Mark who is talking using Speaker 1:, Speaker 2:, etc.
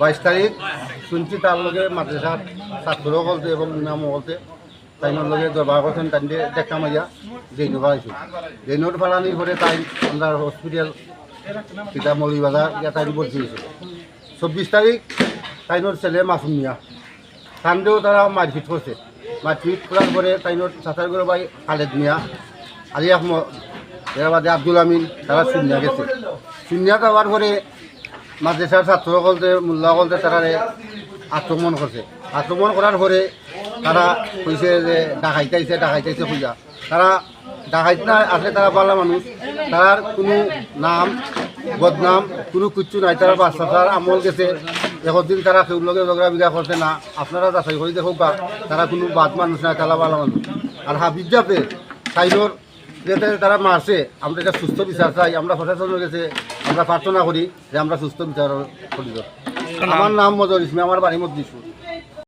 Speaker 1: বাইশ তারিখ, শুনছি তার লগে মাদ্রাসার ছাত্র বলতে এবং ইমাম বলতে তাইনোর লগে দরবার করছেন তাই দেখা মাইয়া জেইনো ফাড়াইছো জেইনোর ফাড়ানির পরে তাই আমরা হসপিটাল, পিতা মৌলিবাজার ইয়া তাই ভর্তি হয়েছিল চব্বিশ তারিখ, তাইনোর ছেলে মাসুম মিয়া। সানডেও তারা মারপিট করছে। মারপিট করার পরে তাইনোর সাঁতারগুলো ভাই খালেদ মিয়া, আলী আহমদ, এর বাদে আব্দুল আমিন, তারা শূন্যা গেছে। শূন্যা যাওয়ার পরে মাদ্রাসার ছাত্র সকলতে মোল্লা সকলতে তারা আক্রমণ করছে। আক্রমণ করার পরে তারা কইছে যে ডাকাইতাইছে ডাকাইতাইছে খুঁজা। তারা ডাকাইত না, আসলে তারা পালা মানুষ। তার কোনো নাম, বদনাম, কোনো কিচ্ছু নাই। তারা বাচ্চা তার আমল গেছে। একদিন তারা কেউ লগে ঝগড়া বিঘা করছে না। আপনারা যাচাই করে দেখুক বা তারা কোনো বাদ মানুষ নাই তারা ভালো মানুষ। আর হাবিজ যাবে তাইনোর যেতে তারা মারছে। আমরা এটা সুস্থ বিচার চাই। আমরা প্রশাসনের কাছে আমরা প্রার্থনা করি যে আমরা সুস্থ বিচার করি। আমার নাম মজর ইসমি আমার বাড়ি মধ্যে